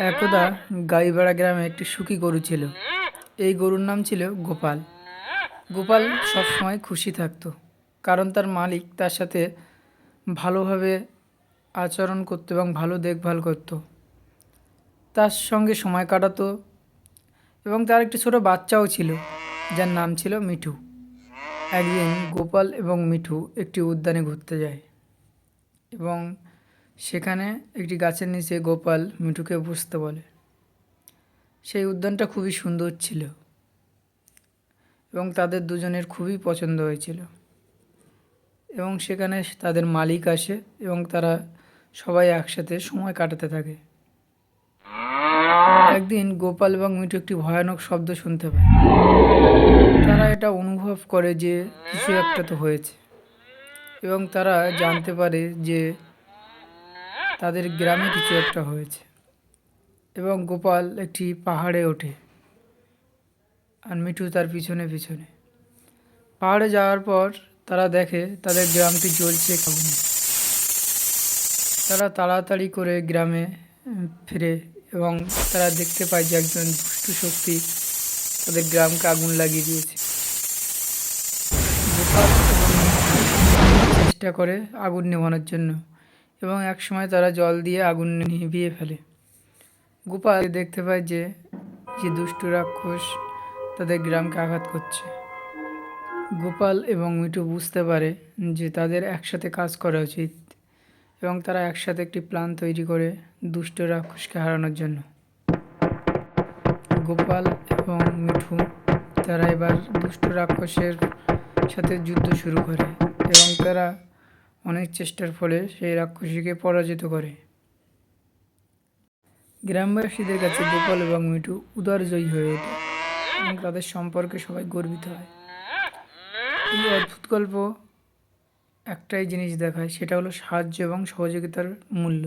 একদা গাইবাড়া গ্রামে একটি সুখী গরু ছিল। এই গরুর নাম ছিল গোপাল। গোপাল সবসময় খুশি থাকতো, কারণ তার মালিক তার সাথে ভালোভাবে আচরণ করতো এবং ভালো দেখভাল করতো। তার সঙ্গে সময় কাটাতো এবং তার একটি ছোট বাচ্চাও ছিল, যার নাম ছিল মিঠু। একদিন গোপাল এবং মিঠু একটি উদ্যানে ঘুরতে যায় এবং সেখানে একটি গাছের নিচে গোপাল মিঠুকে বসতে বলে। সেই উদ্যানটা খুবই সুন্দর ছিল এবং তাদের দুজনের খুবই পছন্দ হয়েছিল। এবং সেখানে তাদের মালিক আসে এবং তারা সবাই একসাথে সময় কাটাতে থাকে। একদিন গোপাল এবং মিঠু একটি ভয়ানক শব্দ শুনতে পায়। তারা এটা অনুভব করে যে কিছু একটা তো হয়েছে এবং তারা জানতে পারে যে তাদের গ্রামে কিছু একটা হয়েছে এবং গোপাল একটি পাহাড়ে ওঠে আর মিঠু তার পিছনে পিছনে। পাহাড়ে যাওয়ার পর তারা দেখে তাদের গ্রামটি জ্বলছে আগুনে তারা তাড়াতাড়ি করে গ্রামে ফিরে এবং তারা দেখতে পায় যে একজন দুষ্টু শক্তি তাদের গ্রামকে আগুন লাগিয়ে দিয়েছে। চেষ্টা করে আগুন নেভানোর জন্য। এবং একসময় তারা জল দিয়ে আগুন নিভিয়ে ফেলে। গোপাল দেখতে পায় যে যে দুষ্টু রাক্ষস তাদের গ্রামকে আঘাত করছে। গোপাল এবং মিঠু বুঝতে পারে যে তাদের একসাথে কাজ করা উচিত এবং তারা একসাথে একটি প্ল্যান তৈরি করে দুষ্ট রাক্ষসকে হারানোর জন্য। গোপাল এবং মিঠু তারা এবার দুষ্ট রাক্ষসের সাথে যুদ্ধ শুরু করে এবং তারা অনেক চেষ্টার ফলে সেই রাক্ষসীকে পরাজিত করে। গ্রামবাসীদের কাছে গোপাল এবং মিঠু উদারজয়ী হয়ে ওঠে এবং তাদের সম্পর্কে সবাই গর্বিত হয়। এই অদ্ভুত গল্প একটাই জিনিস দেখায়, সেটা হলো সাহায্য এবং সহযোগিতার মূল্য।